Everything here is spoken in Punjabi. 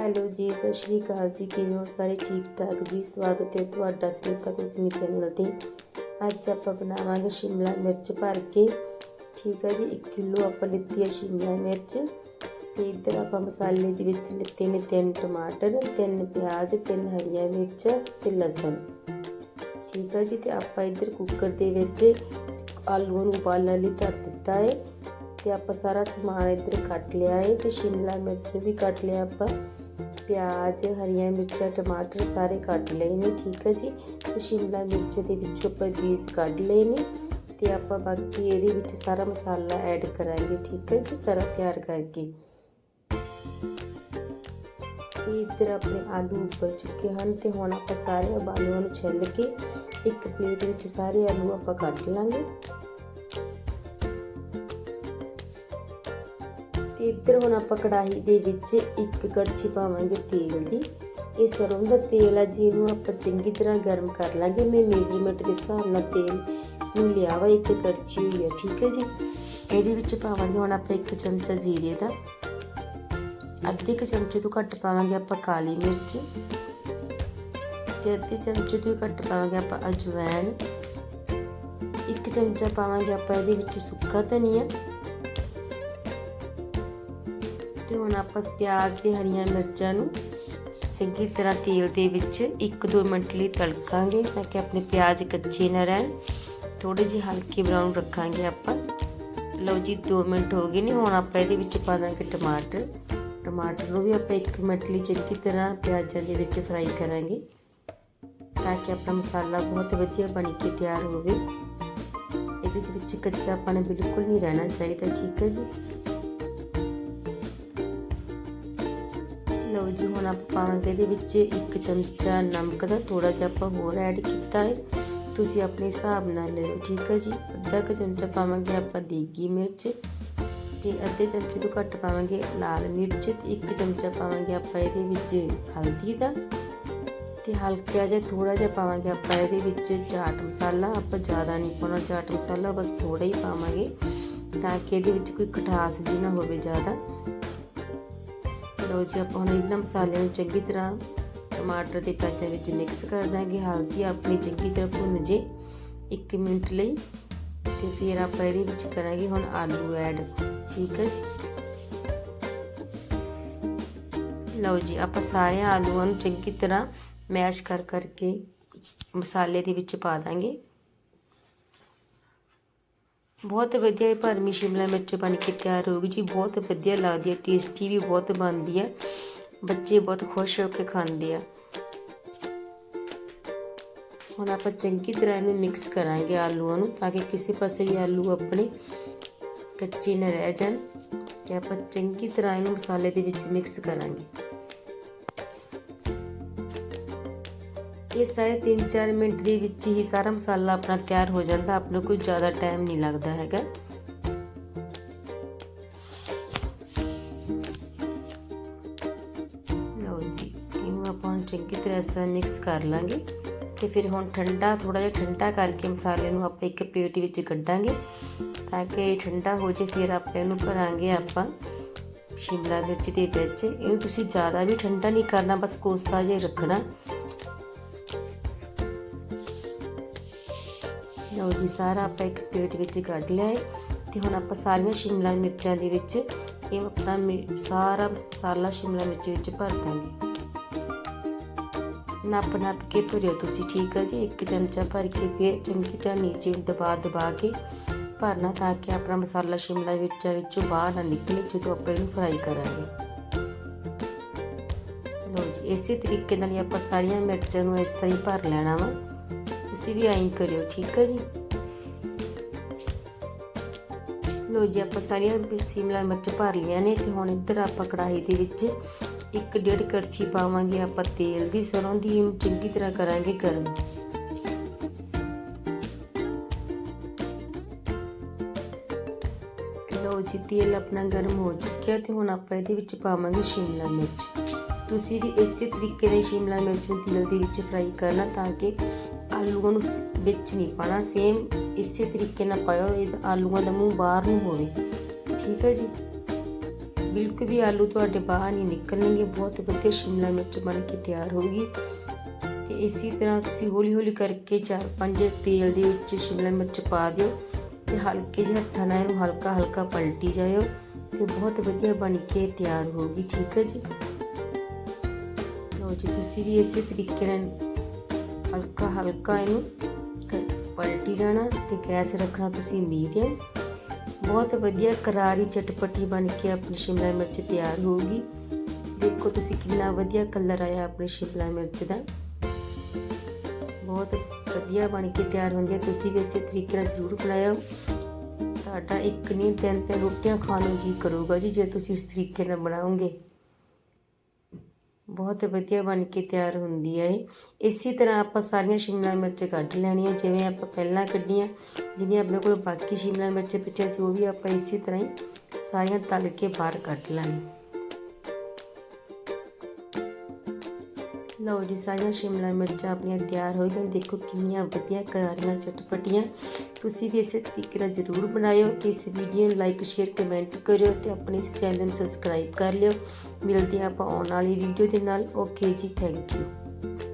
ਹੈਲੋ ਜੀ, ਸਤਿ ਸ਼੍ਰੀ ਅਕਾਲ ਜੀ, ਕਿਵੇਂ ਹੋ ਸਾਰੇ? ਠੀਕ ਠਾਕ ਜੀ, ਸਵਾਗਤ ਹੈ ਤੁਹਾਡਾ ਸੁਨੀਤਾ ਕੁਕਿੰਗ ਚੈਨਲ ਤੇ। ਅੱਜ ਆਪਾਂ ਬਣਾਵਾਂਗੇ ਸ਼ਿਮਲਾ ਮਿਰਚ ਭਰ ਕੇ। ਠੀਕ ਹੈ ਜੀ 1 ਕਿਲੋ ਆਪਾਂ ਲਿੱਤੀ ਹੈ ਸ਼ਿਮਲਾ ਮਿਰਚ। ਤੇ ਇੱਧਰ ਆਪਾਂ ਮਸਾਲੇ ਦੇ ਵਿੱਚ ਲਿੱਤੇ ਨੇ ਤਿੰਨ ਟਮਾਟਰ, ਤਿੰਨ ਪਿਆਜ਼, ਤਿੰਨ ਹਰੀਆਂ ਮਿਰਚ ਤੇ ਲਸਣ। ਠੀਕ ਹੈ ਜੀ, ਤੇ ਆਪਾਂ ਇੱਧਰ ਕੁੱਕਰ ਦੇ ਵਿੱਚ ਆਲੂਆਂ ਨੂੰ ਉਬਾਲਣ ਲਈ ਧਰ ਦਿੱਤਾ ਹੈ। ਤੇ ਆਪਾਂ ਸਾਰਾ ਸਮਾਨ ਇੱਧਰ ਕੱਟ ਲਿਆ ਹੈ ਤੇ ਸ਼ਿਮਲਾ ਮਿਰਚ ਵੀ ਕੱਟ ਲਿਆ ਆਪਾਂ। ਪਿਆਜ਼, ਹਰੀਆਂ ਮਿਰਚਾਂ, ਟਮਾਟਰ ਸਾਰੇ ਕੱਟ ਲਏ ਨੇ, ਠੀਕ ਹੈ ਜੀ? ਤੇ ਸ਼ਿਮਲਾ ਮਿਰਚ ਦੇ ਵਿੱਚੋਂ ਆਪਾਂ ਬੀਜ ਕੱਢ ਲਏ ਨੇ ਤੇ ਆਪਾਂ ਬਾਕੀ ਇਹਦੇ ਵਿੱਚ ਸਾਰਾ ਮਸਾਲਾ ਐਡ ਕਰਾਂਗੇ, ਠੀਕ ਹੈ ਜੀ? ਸਾਰਾ ਤਿਆਰ ਕਰਕੇ। ਤੇ ਇੱਧਰ ਆਪਣੇ ਆਲੂ ਉੱਬਲ ਚੁੱਕੇ ਹਨ ਤੇ ਹੁਣ ਆਪਾਂ ਸਾਰੇ ਆਲੂਆਂ ਨੂੰ ਛਿੱਲ ਕੇ ਇੱਕ ਪਲੇਟ ਵਿੱਚ ਸਾਰੇ ਆਲੂ ਆਪਾਂ ਕੱਢ ਲਾਂਗੇ। ਇੱਧਰ ਹੁਣ ਆਪਾਂ ਕੜਾਹੀ ਦੇ ਵਿੱਚ ਇੱਕ ਕੜਛੀ ਪਾਵਾਂਗੇ ਤੇਲ ਦੀ। ਇਹ ਸਰੋਂ ਦਾ ਤੇਲ ਆ ਜੀ ਇਹਨੂੰ ਆਪਾਂ ਚੰਗੀ ਤਰ੍ਹਾਂ ਗਰਮ ਕਰ ਲਾਂਗੇ। ਮੈਂ ਮੇਜਰਮੈਂਟ ਦੇ ਹਿਸਾਬ ਨਾਲ ਤੇਲ ਨੂੰ ਲਿਆ ਵਾ, ਇੱਕ ਕੜਛੀ ਹੋਈ ਹੈ ਠੀਕ ਹੈ ਜੀ? ਇਹਦੇ ਵਿੱਚ ਪਾਵਾਂਗੇ ਹੁਣ ਆਪਾਂ ਇੱਕ ਚਮਚਾ ਜੀਰੇ ਦਾ। ਅੱਧੇ ਕੁ ਚਮਚੇ ਤੋਂ ਘੱਟ ਪਾਵਾਂਗੇ ਆਪਾਂ ਕਾਲੀ ਮਿਰਚ। ਤੇ ਅੱਧੇ ਚਮਚੇ ਤੋਂ ਘੱਟ ਪਾਵਾਂਗੇ ਆਪਾਂ ਅਜਵਾਇਣ ਇੱਕ ਚਮਚਾ ਪਾਵਾਂਗੇ ਆਪਾਂ ਇਹਦੇ ਵਿੱਚ ਸੁੱਕਾ ਧਨੀਆ। ਹੁਣ ਆਪਾਂ ਪਿਆਜ਼ ਤੇ ਹਰੀਆਂ ਮਿਰਚਾਂ ਨੂੰ ਚੰਗੀ ਤਰ੍ਹਾਂ ਤੇਲ ਦੇ ਵਿੱਚ 1-2 ਮਿੰਟ ਲਈ ਤੜਕਾਂਗੇ ਤਾਂ ਕਿ ਆਪਣੇ ਪਿਆਜ਼ ਕੱਚੇ ਨਾ ਰਹਿਣ। ਥੋੜੇ ਜਿਹੇ ਹਲਕੇ ਬਰਾਊਨ ਰੱਖਾਂਗੇ ਆਪਾਂ। ਲਓ ਜੀ 2 ਮਿੰਟ ਹੋ ਗਏ ਨੇ। ਹੁਣ ਆਪਾਂ ਇਹਦੇ ਵਿੱਚ ਪਾ ਦਾਂਗੇ ਟਮਾਟਰ। ਟਮਾਟਰ ਨੂੰ ਵੀ ਆਪਾਂ 1 ਮਿੰਟ ਲਈ ਚੰਗੀ ਤਰ੍ਹਾਂ ਪਿਆਜ਼ਾਂ ਦੇ ਵਿੱਚ ਫਰਾਈ ਕਰਾਂਗੇ ਤਾਂ ਕਿ ਆਪਣਾ ਮਸਾਲਾ ਬਹੁਤ ਵਧੀਆ ਬਣ ਕੇ ਤਿਆਰ ਹੋਵੇ। ਇਹਦੇ ਵਿੱਚ ਕੱਚਾਪਣ ਬਿਲਕੁਲ ਨਹੀਂ ਰਹਿਣਾ ਚਾਹੀਦਾ, ਠੀਕ ਹੈ ਜੀ? ਲਓ ਜੀ, ਹੁਣ ਆਪਾਂ ਪਾਵਾਂਗੇ ਇਹਦੇ ਵਿੱਚ ਇੱਕ ਚਮਚਾ ਨਮਕ ਦਾ ਥੋੜਾ ਜਿਹਾ ਆਪਾਂ ਹੋਰ ਐਡ ਕੀਤਾ ਹੈ। ਤੁਸੀਂ ਆਪਣੇ ਹਿਸਾਬ ਨਾਲ ਲਿਓ, ਠੀਕ ਹੈ ਜੀ? ਅੱਧਾ ਕੁ ਚਮਚਾ ਪਾਵਾਂਗੇ ਆਪਾਂ ਦੇਗੀ ਮਿਰਚ ਤੇ ਅੱਧੇ ਚਮਚੇ ਤੋਂ ਘੱਟ ਪਾਵਾਂਗੇ ਲਾਲ ਮਿਰਚ ਤੇ ਇੱਕ ਚਮਚਾ ਪਾਵਾਂਗੇ ਆਪਾਂ ਇਹਦੇ ਵਿੱਚ ਹਲਦੀ ਦਾ ਤੇ ਹਲਕਾ ਜਿਹਾ ਥੋੜਾ ਜਿਹਾ ਪਾਵਾਂਗੇ ਆਪਾਂ ਇਹਦੇ ਵਿੱਚ ਚਾਟ ਮਸਾਲਾ। ਆਪਾਂ ਜ਼ਿਆਦਾ ਨਹੀਂ ਪਾਉਣਾ ਚਾਟ ਮਸਾਲਾ, ਬਸ ਥੋੜਾ ਹੀ ਪਾਵਾਂਗੇ ਤਾਂ ਕਿ ਇਹਦੇ ਵਿੱਚ ਕੋਈ ਖਟਾਸ ਜੀ ਨਾ ਹੋਵੇ ਜ਼ਿਆਦਾ। ਲਓ ਜੀ, ਆਪਾਂ ਹੁਣ ਇਹਨਾਂ ਮਸਾਲਿਆਂ ਨੂੰ ਚੰਗੀ ਤਰ੍ਹਾਂ ਟਮਾਟਰ ਦੇ ਪਿਆਜ਼ਾਂ ਵਿੱਚ ਮਿਕਸ ਕਰ ਦਾਂਗੇ। ਹਲਦੀ ਆਪਣੀ ਚੰਗੀ ਤਰ੍ਹਾਂ ਭੁੰਨ ਜੇ। 1 ਮਿੰਟ ਲਈ ਤੇ ਫਿਰ ਆਪਾਂ ਇਹਦੇ ਵਿੱਚ ਕਰਾਂਗੇ ਹੁਣ ਆਲੂ ਐਡ। ਠੀਕ ਹੈ ਜੀ? ਲਓ ਜੀ, ਆਪਾਂ ਸਾਰੇ ਆਲੂਆਂ ਨੂੰ ਚੰਗੀ ਤਰ੍ਹਾਂ ਮੈਸ਼ ਕਰ ਕਰਕੇ ਮਸਾਲੇ ਦੇ ਵਿੱਚ ਪਾ ਦਾਂਗੇ। ਬਹੁਤ ਵਧੀਆ ਭਰਮੀ ਸ਼ਿਮਲਾ ਮਿਰਚ ਬਣ ਕੇ ਤਿਆਰ ਹੋ ਗਈ ਜੀ, ਬਹੁਤ ਵਧੀਆ ਲੱਗਦੀ ਹੈ ਟੇਸਟੀ ਵੀ ਬਹੁਤ ਬਣਦੀ ਹੈ, ਬੱਚੇ ਬਹੁਤ ਖੁਸ਼ ਹੋ ਕੇ ਖਾਂਦੇ ਆ। ਹੁਣ ਆਪਾਂ ਚੰਗੀ ਤਰ੍ਹਾਂ ਇਹਨੂੰ ਮਿਕਸ ਕਰਾਂਗੇ ਆਲੂਆਂ ਨੂੰ, ਤਾਂ ਕਿ ਕਿਸੇ ਪਾਸੇ ਵੀ ਆਲੂ ਆਪਣੇ ਕੱਚੇ ਨਾ ਰਹਿ ਜਾਣ, ਤੇ ਆਪਾਂ ਚੰਗੀ ਤਰ੍ਹਾਂ ਇਹਨੂੰ ਮਸਾਲੇ ਦੇ ਵਿੱਚ ਮਿਕਸ ਕਰਾਂਗੇ। ਇਹ ਸਾਰੇ 3-4 ਮਿੰਟ ਦੇ ਵਿੱਚ ਹੀ ਸਾਰਾ ਮਸਾਲਾ ਆਪਣਾ ਤਿਆਰ ਹੋ ਜਾਂਦਾ। ਆਪ ਨੂੰ ਕੋਈ ਜ਼ਿਆਦਾ ਟਾਈਮ ਨਹੀਂ ਲੱਗਦਾ ਹੈਗਾ। ਲਓ ਜੀ, ਇਹਨੂੰ ਆਪਾਂ ਚੰਗੀ ਤਰ੍ਹਾਂ ਇਸ ਮਿਕਸ ਕਰ ਲਾਂਗੇ। ਤੇ ਫਿਰ ਹੁਣ ਠੰਡਾ ਥੋੜਾ ਜਿਹਾ ਠੰਡਾ ਕਰਕੇ ਮਸਾਲੇ ਨੂੰ ਆਪਾਂ ਇੱਕ ਪਲੇਟ ਵਿੱਚ ਕੱਢਾਂਗੇ। ਤਾਂ ਕਿ ਠੰਡਾ ਹੋ ਜੇ ਫਿਰ ਆਪਾਂ ਇਹਨੂੰ ਭਰਾਂਗੇ ਆਪਾਂ ਸ਼ਿਮਲਾ ਮਿਰਚ ਦੇ ਵਿੱਚ। ਇਹਨੂੰ ਤੁਸੀਂ ਜ਼ਿਆਦਾ ਵੀ ਠੰਡਾ ਨਹੀਂ ਕਰਨਾ, ਬਸ ਕੋਸਾ ਜਿਹਾ ਰੱਖਣਾ। ਲਓ ਜੀ, ਸਾਰਾ ਆਪਾਂ ਇੱਕ ਪਲੇਟ ਵਿੱਚ ਕੱਢ ਲਿਆ ਹੈ ਤੇ ਹੁਣ ਆਪਾਂ ਸਾਰੀਆਂ ਸ਼ਿਮਲਾ ਮਿਰਚਾਂ ਦੇ ਵਿੱਚ ਇਹ ਆਪਣਾ ਸਾਰਾ ਮਸਾਲਾ ਸ਼ਿਮਲਾ ਮਿਰਚ ਵਿੱਚ ਭਰ ਦਾਂਗੇ। ਨੱਪ ਨੱਪ ਕੇ ਭਰਿਓ ਤੁਸੀਂ, ਠੀਕ ਹੈ ਜੀ? ਇੱਕ ਚਮਚਾ ਭਰ ਕੇ ਫਿਰ ਚੰਗੀ ਤਰ੍ਹਾਂ ਨੀਚੇ ਦਬਾ ਦਬਾ ਕੇ ਭਰਨਾ ਤਾਂ ਕਿ ਆਪਣਾ ਮਸਾਲਾ ਸ਼ਿਮਲਾ ਮਿਰਚਾਂ ਵਿੱਚੋਂ ਬਾਹਰ ਨਾ ਨਿਕਲੇ ਜਦੋਂ ਆਪਾਂ ਇਹਨੂੰ ਫਰਾਈ ਕਰਾਂਗੇ। ਲਓ ਜੀ, ਇਸੇ ਤਰੀਕੇ ਨਾਲ ਹੀ ਆਪਾਂ ਸਾਰੀਆਂ ਮਿਰਚਾਂ ਨੂੰ ਇਸ ਤਰ੍ਹਾਂ ਹੀ ਭਰ ਲੈਣਾ ਵਾ। ਤੁਸੀਂ ਵੀ ਐਂ ਕਰਿਓ, ਠੀਕ ਹੈ ਜੀ? ਲੋ ਜੀ, ਆਪਾਂ ਸਾਰੀਆਂ ਸ਼ਿਮਲਾ ਮਿਰਚ ਭਰ ਲਈਆਂ ਨੇ ਤੇ ਹੁਣ ਇੱਧਰ ਆਪਾਂ ਕੜਾਹੀ ਦੇ ਵਿੱਚ ਇੱਕ ਡੇਢ ਕੜਛੀ ਪਾਵਾਂਗੇ ਆਪਾਂ ਤੇਲ ਦੀ ਸਰੋਂ ਦੀ ਚੰਗੀ ਤਰ੍ਹਾਂ ਕਰਾਂਗੇ ਗਰਮ। ਜੀ ਤੇਲ ਆਪਣਾ ਗਰਮ ਹੋ ਚੁੱਕਿਆ ਤੇ ਹੁਣ ਆਪਾਂ ਇਹਦੇ ਵਿੱਚ ਪਾਵਾਂਗੇ ਸ਼ਿਮਲਾ ਮਿਰਚ। ਤੁਸੀਂ ਵੀ ਇਸੇ ਤਰੀਕੇ ਨਾਲ ਸ਼ਿਮਲਾ ਮਿਰਚ ਨੂੰ ਤੇਲ ਦੇ ਵਿੱਚ ਫਰਾਈ ਕਰਨਾ ਤਾਂ ਕਿ ਆਲੂਆਂ ਨੂੰ ਵਿੱਚ ਨਹੀਂ ਪਾਣਾ। ਸੇਮ ਇਸੇ ਤਰੀਕੇ ਨਾਲ ਪਾਇਓ, ਇਹ ਆਲੂਆਂ ਦਾ ਮੂੰਹ ਬਾਹਰ ਨੂੰ ਹੋਵੇ। ਠੀਕ ਹੈ ਜੀ? ਬਿਲਕੁਲ ਵੀ ਆਲੂ ਤੁਹਾਡੇ ਬਾਹਰ ਨਹੀਂ ਨਿਕਲਣਗੇ। ਬਹੁਤ ਵਧੀਆ ਸ਼ਿਮਲਾ ਮਿਰਚ ਬਣ ਕੇ ਤਿਆਰ ਹੋਊਗੀ ਤੇ ਇਸੇ ਤਰ੍ਹਾਂ ਤੁਸੀਂ ਹੌਲੀ ਹੌਲੀ ਕਰਕੇ ਚਾਰ ਪੰਜ ਤੇਲ ਦੇ ਵਿੱਚ ਸ਼ਿਮਲਾ ਮਿਰਚ ਪਾ ਦਿਓ। ਤੇ ਹਲਕੇ ਜਿਹੇ ਹੱਥਾਂ ਨਾਲ ਇਹਨੂੰ ਹਲਕਾ ਹਲਕਾ ਪਲਟੀ ਜਾਇਓ ਤੇ ਬਹੁਤ ਵਧੀਆ ਬਣ ਕੇ ਤਿਆਰ ਹੋਊਗੀ, ਠੀਕ ਹੈ ਜੀ? ਲਓ ਜੀ, ਤੁਸੀਂ ਵੀ ਇਸੇ ਤਰੀਕੇ ਨਾਲ ਹਲਕਾ ਹਲਕਾ ਇਹਨੂੰ ਪਲਟੀ ਜਾਣਾ ਤੇ ਗੈਸ ਰੱਖਣਾ ਤੁਸੀਂ ਮੀਡੀਅਮ। ਬਹੁਤ ਵਧੀਆ ਕਰਾਰੀ ਚਟਪਟੀ ਬਣ ਕੇ ਆਪਣੀ ਸ਼ਿਮਲਾ ਮਿਰਚ ਤਿਆਰ ਹੋਊਗੀ। ਦੇਖੋ ਤੁਸੀਂ ਕਿੰਨਾ ਵਧੀਆ ਕਲਰ ਆਇਆ ਆਪਣੀ ਸ਼ਿਮਲਾ ਮਿਰਚ ਦਾ। ਬਹੁਤ ਵਧੀਆ ਬਣ ਕੇ ਤਿਆਰ ਹੁੰਦੀ ਹੈ ਤੁਸੀਂ ਵੀ ਇਸੇ ਤਰੀਕੇ ਨਾਲ ਜ਼ਰੂਰ ਬਣਾਇਓ। ਤੁਹਾਡਾ ਇੱਕ ਨਹੀਂ, ਤਿੰਨ ਤਿੰਨ ਰੋਟੀਆਂ ਖਾਣ ਨੂੰ ਜੀ ਕਰੂਗਾ ਜੀ, ਜੇ ਤੁਸੀਂ ਇਸ ਤਰੀਕੇ ਨਾਲ ਬਣਾਓਗੇ। ਬਹੁਤ ਵਧੀਆ ਬਣ ਕੇ ਤਿਆਰ ਹੁੰਦੀ ਹੈ ਇਹ। ਇਸੇ ਤਰ੍ਹਾਂ ਆਪਾਂ ਸਾਰੀਆਂ ਸ਼ਿਮਲਾ ਮਿਰਚ ਕੱਢ ਲੈਣੀਆਂ, ਜਿਵੇਂ ਆਪਾਂ ਪਹਿਲਾਂ ਕੱਢੀਆਂ, ਜਿਹੜੀਆਂ ਆਪਣੇ ਕੋਲ ਬਾਕੀ ਸ਼ਿਮਲਾ ਮਿਰਚ ਪਿੱਛੇ ਸੀ, ਉਹ ਵੀ ਆਪਾਂ ਇਸੇ ਤਰ੍ਹਾਂ ਹੀ ਸਾਰੀਆਂ ਤਲ ਕੇ ਬਾਹਰ ਕੱਢ ਲਾਂਗੇ। ਲਓ ਜੀ, ਸਾਰੀਆਂ ਸ਼ਿਮਲਾ ਮਿਰਚਾਂ ਆਪਣੀਆਂ ਤਿਆਰ ਹੋ ਗਈਆਂ। ਦੇਖੋ ਕਿੰਨੀਆਂ ਵਧੀਆ ਕਰਾਰੀਆਂ, ਚਟਪਟੀਆਂ। ਤੁਸੀਂ ਵੀ ਇਸੇ ਤਰੀਕੇ ਨਾਲ ਜ਼ਰੂਰ ਬਣਾਇਓ। ਤੇ ਇਸ ਵੀਡੀਓ ਨੂੰ ਲਾਈਕ ਸ਼ੇਅਰ ਕਮੈਂਟ ਕਰਿਓ ਤੇ ਆਪਣੇ ਇਸ ਚੈਨਲ ਨੂੰ ਸਬਸਕ੍ਰਾਈਬ ਕਰ ਲਿਓ। ਮਿਲਦੇ ਹਾਂ ਆਪਾਂ ਆਉਣ ਵਾਲੀ ਵੀਡੀਓ ਦੇ ਨਾਲ। ਓਕੇ ਜੀ ਥੈਂਕ ਯੂ